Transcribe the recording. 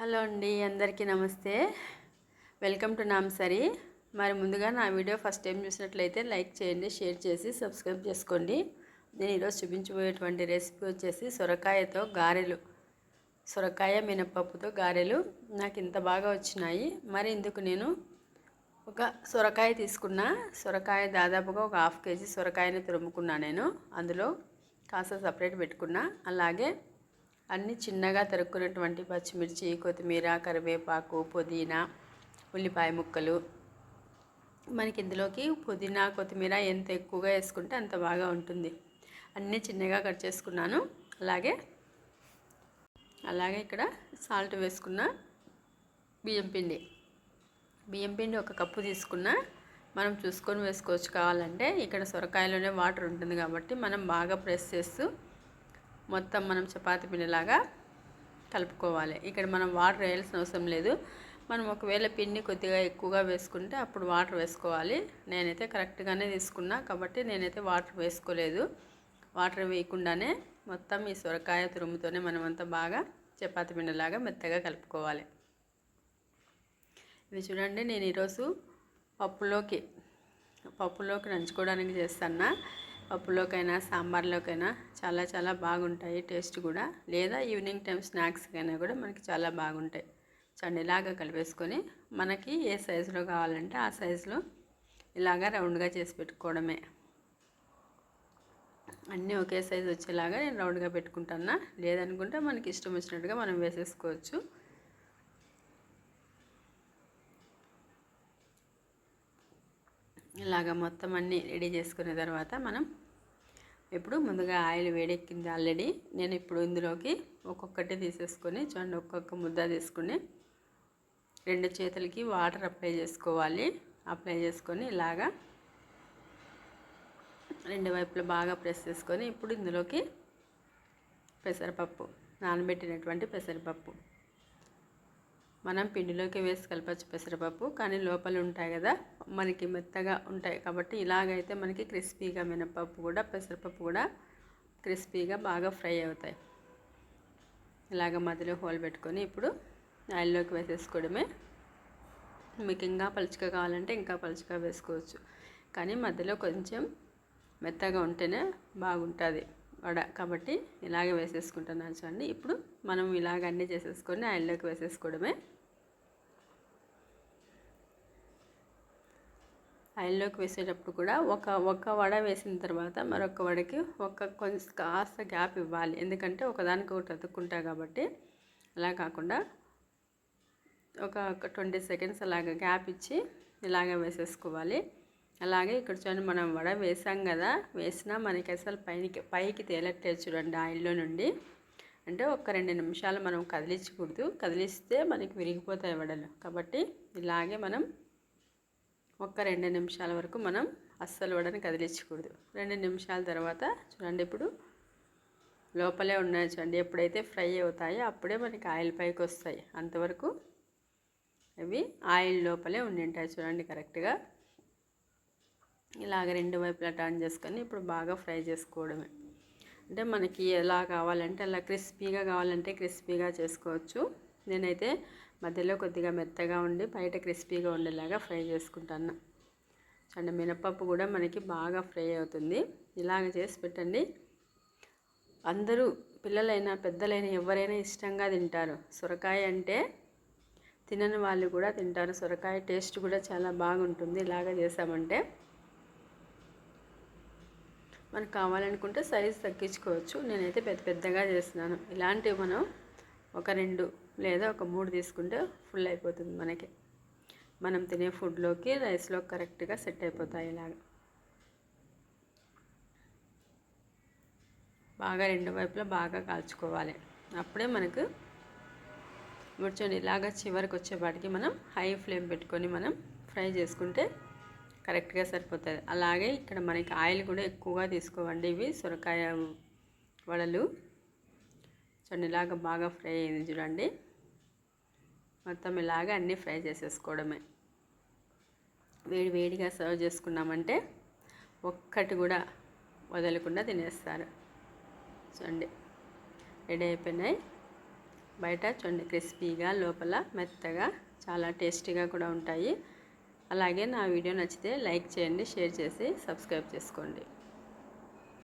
Hello అండి అందరికీ నమస్తే. వెల్కమ్ టు నామ్సరీ. మరి ముందుగా నా వీడియో ఫస్ట్ టైం చూసినట్లయితే లైక్ చేయండి షేర్ చేసి సబ్స్క్రైబ్ చేసుకోండి. నేను ఈరోజు చూపించబోయేటువంటి రెసిపీ వచ్చేసి సొరకాయతో గారెలు. సొరకాయ మినపప్పుతో గారెలు. నాకు ఇంత బాగా వచ్చినాయి. మరి ఇందుకు నేను ఒక సొరకాయ తీసుకున్నా. సొరకాయ దాదాపుగా ఒక హాఫ్ కేజీ సొరకాయని తురుముకున్నా నేను. అందులో కాస్త సపరేట్ పెట్టుకున్నా. అలాగే అన్ని చిన్నగా తరుక్కున్నటువంటి పచ్చిమిర్చి కొత్తిమీర కరివేపాకు పుదీనా ఉల్లిపాయ ముక్కలు. మనకి ఇందులోకి పుదీనా కొత్తిమీర ఎంత ఎక్కువగా వేసుకుంటే అంత బాగా ఉంటుంది. అన్నీ చిన్నగా కట్ చేసుకున్నాను. అలాగే అలాగే ఇక్కడ సాల్ట్ వేసుకున్న బియ్యం పిండి. బియ్యం పిండి ఒక కప్పు తీసుకున్న మనం చూసుకొని వేసుకోవచ్చు. కావాలంటే ఇక్కడ సొరకాయలోనే వాటర్ ఉంటుంది కాబట్టి మనం బాగా ప్రెస్ చేస్తూ మొత్తం మనం చపాతి పిండిలాగా కలుపుకోవాలి. ఇక్కడ మనం వాటర్ వేయాల్సిన అవసరం లేదు. మనం ఒకవేళ పిండి కొద్దిగా ఎక్కువగా వేసుకుంటే అప్పుడు వాటర్ వేసుకోవాలి. నేనైతే కరెక్ట్గానే తీసుకున్నా కాబట్టి నేనైతే వాటర్ వేసుకోలేదు. వాటర్ వేయకుండానే మొత్తం ఈ సొరకాయ తురుముతోనే మనమంతా బాగా చపాతి పిండిలాగా మెత్తగా కలుపుకోవాలి. ఇది చూడండి నేను ఈరోజు పప్పులోకి పప్పులోకి నంచుకోవడానికి చేస్తాను పప్పులోకైనా సాంబార్లోకైనా చాలా చాలా బాగుంటాయి. టేస్ట్ కూడా. లేదా ఈవినింగ్ టైం స్నాక్స్కైనా కూడా మనకి చాలా బాగుంటాయి. చూడండి ఇలాగా కలిపేసుకొని మనకి ఏ సైజులో కావాలంటే ఆ సైజులో ఇలాగా రౌండ్గా చేసి పెట్టుకోవడమే. అన్నీ ఒకే సైజు వచ్చేలాగా నేను రౌండ్గా పెట్టుకుంటాను లేదనుకుంటే మనకి ఇష్టం వచ్చినట్టుగా మనం వేసేసుకోవచ్చు. ఇలాగ మొత్తం అన్నీ రెడీ చేసుకున్న తర్వాత మనం ఇప్పుడు ముందుగా ఆయిల్ వేడెక్కింది ఆల్రెడీ. నేను ఇప్పుడు ఇందులోకి ఒక్కొక్కటి తీసేసుకొని చూడండి ఒక్కొక్క ముద్ద తీసుకుని రెండు చేతులకి వాటర్ అప్లై చేసుకోవాలి. అప్లై చేసుకొని ఇలాగా రెండు వైపులు బాగా ప్రెస్ చేసుకొని ఇప్పుడు ఇందులోకి పెసరపప్పు నానబెట్టినటువంటి పెసరపప్పు. మనం పిండిలోకి వేసి కలపచ్చు పెసరపప్పు కానీ లోపల ఉంటాయి కదా మనకి మెత్తగా ఉంటాయి కాబట్టి ఇలాగైతే మనకి క్రిస్పీగా మినపప్పు కూడా పెసరపప్పు కూడా క్రిస్పీగా బాగా ఫ్రై అవుతాయి. ఇలాగ మధ్యలో హోల్ పెట్టుకొని ఇప్పుడు ఆయిల్లోకి వేసేసుకోవడమే. మీకు ఇంకా పలుచగా కావాలంటే ఇంకా పలుచగా వేసుకోవచ్చు. కానీ మధ్యలో కొంచెం మెత్తగా ఉంటేనే బాగుంటుంది. వడ కాబట్టి ఇలాగే వేసేసుకుంటున్నాను చూడండి. ఇప్పుడు మనం ఇలాగ అన్నీ చేసేసుకొని ఆయిల్లోకి వేసేసుకోవడమే. ఆయిల్లోకి వేసేటప్పుడు కూడా ఒక ఒక వడ వేసిన తర్వాత మరొక వడకి ఒక కొంచెం కాస్త గ్యాప్ ఇవ్వాలి. ఎందుకంటే ఒకదానికి ఒకటి అతుక్కుంటా కాబట్టి అలా కాకుండా ఒక ట్వంటీ సెకండ్స్ అలాగ గ్యాప్ ఇచ్చి ఇలాగ వేసేసుకోవాలి. అలాగే ఇక్కడ చూడండి మనం వడ వేసాం కదా వేసినా మనకి అసలు పైకి పైకి తేలట్లేదు చూడండి ఆయిల్లో నుండి. అంటే ఒక రెండు నిమిషాలు మనం కదిలించకూడదు. కదిలిస్తే మనకి విరిగిపోతాయి వడలు. కాబట్టి ఇలాగే మనం ఒక రెండు నిమిషాల వరకు మనం అస్సలు వడని కదిలించకూడదు. రెండు నిమిషాల తర్వాత చూడండి ఇప్పుడు లోపలే ఉన్నాయి చూడండి ఎప్పుడైతే ఫ్రై అవుతాయో అప్పుడే మనకి ఆయిల్ పైకి వస్తాయి. అంతవరకు అవి ఆయిల్ లోపలే ఉండి ఉంటాయి చూడండి కరెక్ట్గా. ఇలాగ రెండు వైపులా టర్న్ చేసుకొని ఇప్పుడు బాగా ఫ్రై చేసుకోవడమే. అంటే మనకి ఎలా కావాలంటే అలా క్రిస్పీగా కావాలంటే క్రిస్పీగా చేసుకోవచ్చు. నేనైతే మధ్యలో కొద్దిగా మెత్తగా ఉండి బయట క్రిస్పీగా ఉండేలాగా ఫ్రై చేసుకుంటాను అండ్ మినపప్పు కూడా మనకి బాగా ఫ్రై అవుతుంది. ఇలాగ చేసి పెట్టండి. అందరూ పిల్లలైనా పెద్దలైనా ఎవరైనా ఇష్టంగా తింటారు. సొరకాయ అంటే తినని వాళ్ళు కూడా తింటారు. సొరకాయ టేస్ట్ కూడా చాలా బాగుంటుంది. ఇలాగ చేసామంటే మనకు కావాలనుకుంటే సైజ్ తగ్గించుకోవచ్చు. నేనైతే పెద్ద పెద్దగా చేస్తున్నాను. ఇలాంటివి మనం ఒక రెండు లేదా ఒక మూడు తీసుకుంటే ఫుల్ అయిపోతుంది మనకి. మనం తినే ఫుడ్లోకి రైస్లో కరెక్ట్గా సెట్ అయిపోతాయి ఇలాగా. బాగా రెండు వైపులా బాగా కాల్చుకోవాలి. అప్పుడే మనకు కూర్చొని ఇలాగ చివరికి వచ్చేపాటికి మనం హై ఫ్లేమ్ పెట్టుకొని మనం ఫ్రై చేసుకుంటే కరెక్ట్గా సరిపోతుంది అలాగే ఇక్కడ మనకి ఆయిల్ కూడా ఎక్కువగా తీసుకోవండి ఇవి. సొరకాయ వడలు. చూడండి ఇలాగ బాగా ఫ్రై అయింది చూడండి. మొత్తం ఇలాగ అన్నీ ఫ్రై చేసేసుకోవడమే. వేడి వేడిగా సర్వ్ చేసుకున్నామంటే ఒక్కటి కూడా వదలకుండా తినేస్తారు. చూడండి రెడీ అయిపోయినాయి. బయట చూడండి క్రిస్పీగా లోపల మెత్తగా చాలా టేస్టీగా కూడా ఉంటాయి. అలాగే నా వీడియో నచ్చితే లైక్ చేయండి షేర్ చేసి సబ్స్క్రైబ్ చేసుకోండి.